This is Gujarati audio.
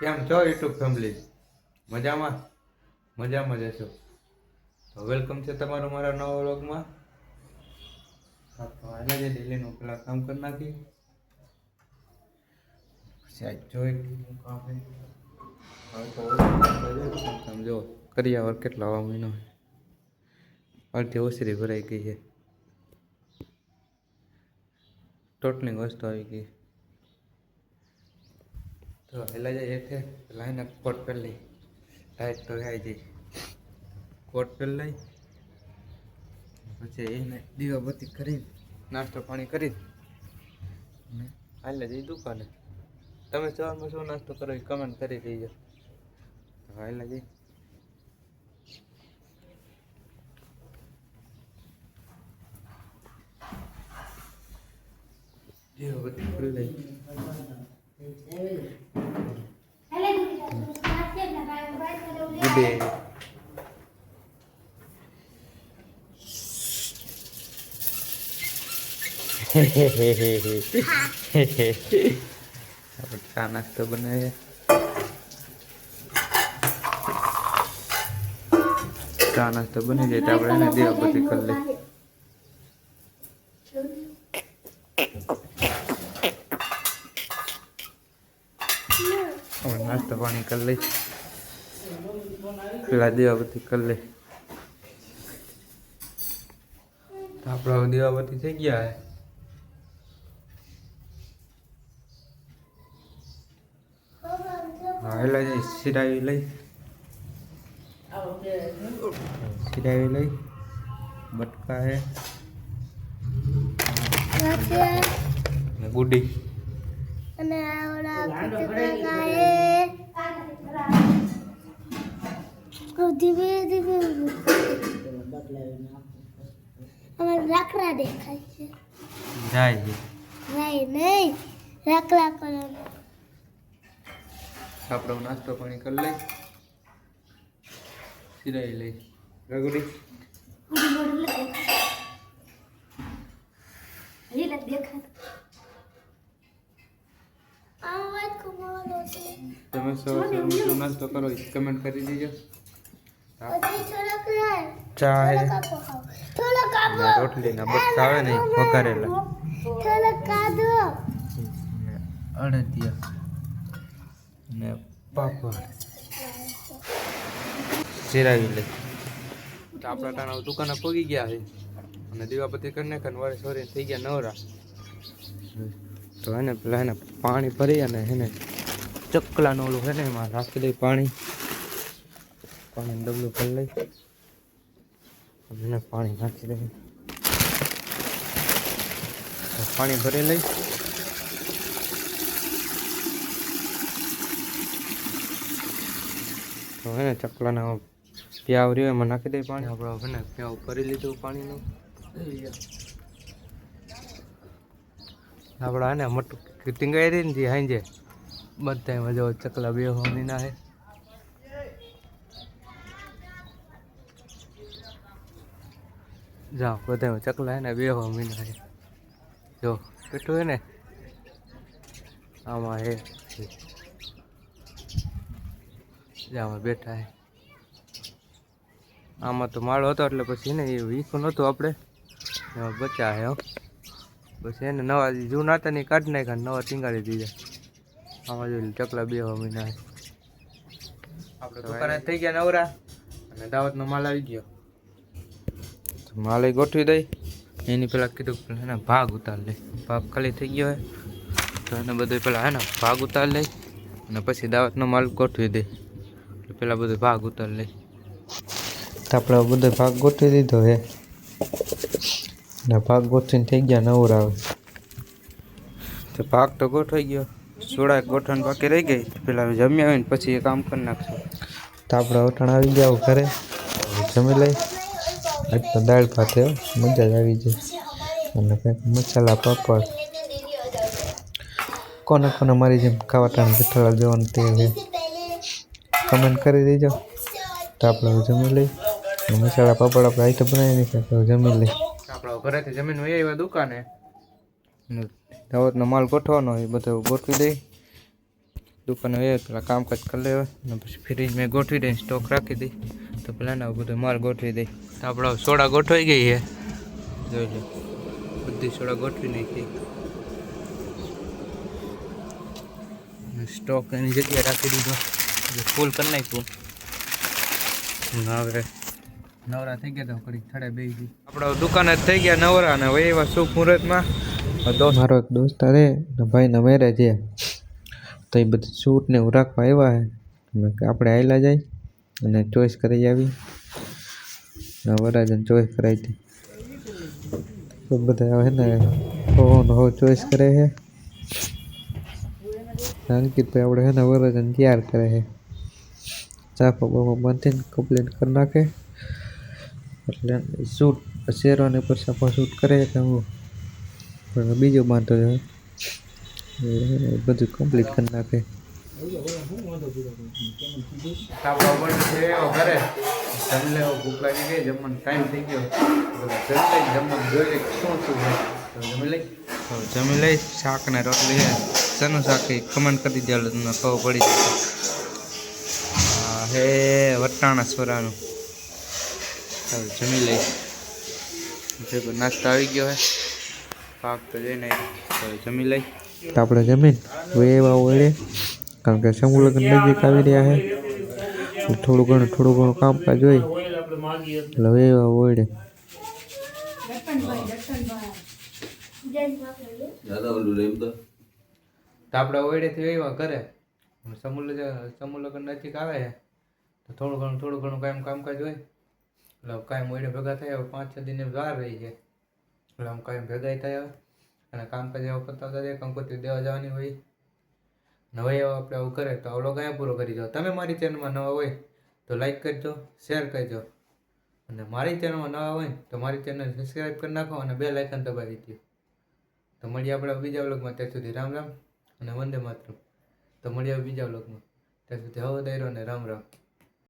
કેમ છો યુટ્યુબ ફેમિલી મજામાં? મજામાં જશો તો વેલકમ છે તમારું મારા નવા વ્લોગમાં. આજે જે ડેલીનું પેલા કામ કરી નાખી આજ જોઈ કામ છે. કરી આવર જો કેટલા હવા મહિનો અડધી ઓસરી ભરાઈ ગઈ છે. ટોટલી વસ્તુ આવી ગઈ. તો હેલા જાય પહેલાં એને કોટ પહેરી લઈ. ટાઈટ તો આવી જઈ કોટ પહેરી લઈ. પછી એને દીવાબત્તી કરી નાસ્તો પાણી કરી. ને હાલે જઈ દુકાને. તમે સવારમાં શું નાસ્તો કરો એ કમેન્ટ કરી દઈજો તો હાલે જઈ દીવાબત્તી કરી લઈ ગુડે ચા નાસ્તો બનાવીએ ચા નાસ્તો બની જાય તો આપણે એને દીવાબત્તી કરી લઈએ હવે નાસ્તો પાણી કરી લઈ પેલા દીવાબત્તી કરી લઈ આપણા દીવાબત્તી થઈ ગયા એટલે સિરાવી લઈ સિરાવી લઈ બટકા હે. ગુડી. અને ધીમે ધીમે અમારે રાખડા દેખાય છે. જાય જાય નહીં નહીં. લાકડા કલર. આપણો નાસ્તો પાણી કરી લઈ સિરાવી લઈ. રગડી તમે સવારમાં શું નાસ્તો કરો કમેન્ટ કરી દેજો. પછી ચા હે? થોડો કાપો ખાઓ થોડો કાપો ને રોટલી ના બસ આવે નહીં વઘારેલા. અડદિયા. ને પાપડ. સિરાવી લઈ તો આપણા ટાણા દુકાને પગી ગયા છે. અને દીવાપતિ કરી નાખે વારે સોરી થઈ ગયા નવરા. તો એને પેલા એને પાણી ભરી અને એને ચકલાનું ઓલું છે ને એમાં રાખી દઈ પાણી. પાણી ડબલું ભરી લઈ. અને એને પાણી નાખી દઈ પાણી ભરી લઈ. તો હે ને ચકલાના પ્યાવ રહ્યો, એમાં નાખી દઈ પાણી. આપણે હવે ને પ્યાવ ભરી લીધું પાણીનું. આપણા ને મોટું ટીંગાઈ રહી ને જે હાંજે બધા એમાં જો ચકલા બે હોમીના હે. જાઓ બધા ચકલા હે ને બે હોમીના હે. જો કેટલું હે ને? આમાં હે. જામાં બેઠા હે. આમાં તો માળો હતો એટલે પછી એને એ વીખું નહોતું આપણે એમાં બચ્યા હે પછી એને નવા જૂના હતા ને કાઢી નાખ્યા નવા ટીંગાડી દીધા. આમાં જોઈ ચકલા બે મહિના આપણે દુકાને થઈ ગયા નવરા અને દાવતનો માલ આવી ગયો. માલ ગોઠવી દઈ. એની પેલા કીધું એને ભાગ ઉતાર લે. ભાગ ખાલી થઈ ગયો હે. તો એને બધું પેલા હે ને ભાગ ઉતાર લઈ અને પછી દાવતનો માલ ગોઠવી દે. એટલે પેલા બધો ભાગ ઉતાર લઈ તો આપણે બધો ભાગ ગોઠવી દીધો હે ને ભાગ ગોઠવીને થઈ ગયા નવરા હવે તો ભાગ તો ગોઠવાઈ ગયો. સોડા ગોઠવણ બાકી રહી ગઈ. પેલા હવે જમી આવીને પછી એ કામ કરી નાખશું. તો આપણે વટાણ આવી ગયા ઘરે. હવે જમી લઈ આજ તો દાળ ભાત હે, મજા જ આવી જાય. અને કંઈક મસાલા પાપડ. કોને કોને મારી જેમ ખાવા ટાઈમ જેઠાલાલ જવાનું તે છે. કમેન્ટ કરી દેજો. તો આપણે જમી લઈ મસાલા પાપડ આપણે આઈટમ બનાવી નાખીએ તો જમી લઈ આપણે ઘરેથી જમીન વહી આવ્યા દુકાને. દાવતનો માલ ગોઠવાનો એ બધો ગોઠવી દઈ દુકાને એ પેલા કામકાજ કરી લેવા ને પછી ફ્રીજ મેં ગોઠવી દઈ સ્ટોક રાખી દઈ તો પેલા ને બધો માલ ગોઠવી દઈ તો આપણે સોડા ગોઠવાઈ ગઈ છે. જોઈ લો. બધી સોડા ગોઠવી નાખી. સ્ટોક એની જગ્યાએ રાખી દીધો. ફૂલ કરી નાખ્યું. નવરે. હવે નવરા થઈ ગયા તો ઘડીક થડે બે આપણે દુકાન જ થઈ ગયા નવરા અને હવે એવા શુભ મુહૂર્તમાં. મારો એક દોસ્ત અરે ભાઈ ભાઈના મેરેજ છે તો એ બધું સૂટ ને એવું રાખવા આવ્યા છે આપણે આવેલા જાય અને ચોઈસ કરી આવી. ને વરાજને ચોઈસ કરાવી હતી. તો બધા હવે ને હો ને હો ચોઈસ કરે છે અંકિતભાઈ આપણે છે ને વરાજને તૈયાર કરે છે ચાફો બાફો બાંધીને કમ્પ્લીટ કરી નાખે. એટલે શૂટ શેરવાની પર સાફો શૂટ કરે કે હું. પણ બીજો બાંધો છે. બધું કમ્પ્લીટ કરી નાખે. ઘરે. જમી લેવો ભૂખ લાગી ગઈ જમવાનો ટાઈમ થઈ ગયો. જમી લઈ જમવાનું જોઈ લઈ શું શું જમી લઈ જમી લઈ શાક ને રોટલી છે. શેનું શાક એ? કમેન્ટ કરી દેજો તમને ખબર પડી આ હે વટાણા સોરાનું. ચાલો જમી લઈ નાસ્તો આવી ગયો હે પાક તો જઈને જમી લઈ. તો આપણે જમીન એવા વળે કારણ કે સમૂહ લગ્ન નજીક આવી રહ્યા છે થોડું ઘણું થોડું ઘણું કામકાજ હોય એટલે એવા વળે તો આપણે ઓયડેથી એવા કરે. સમૂહ સમૂહ લગ્ન નજીક આવે છે થોડું ઘણું થોડું ઘણું કામ કામકાજ હોય. એટલે કાંઈ મોડે ભેગા થયા હવે પાંચ, છ દિન વાર રહી જાય એટલે આમ કાંઈ ભેગા થયા અને કામકાજ એવા પતાવતા જાય કંકોત્રી દેવા જવાની હોય. નવા એવા આપણે આવું કરે તો આવડો કાંઈ પૂરો કરી દો. તમે મારી ચેનલમાં નવા હોય તો લાઈક કરજો શેર કરજો. અને મારી ચેનલમાં નવા હોય તો મારી ચેનલ સબસ્ક્રાઈબ કરી નાખો અને બે લાઇકન દબાવી દો તો મળીએ આપણે બીજા વ્લોગમાં ત્યાં સુધી રામ રામ અને વંદે માતરમ. તો મળીએ બીજા વ્લોગમાં ત્યાં સુધી હવો દૈરો અને રામ રામ.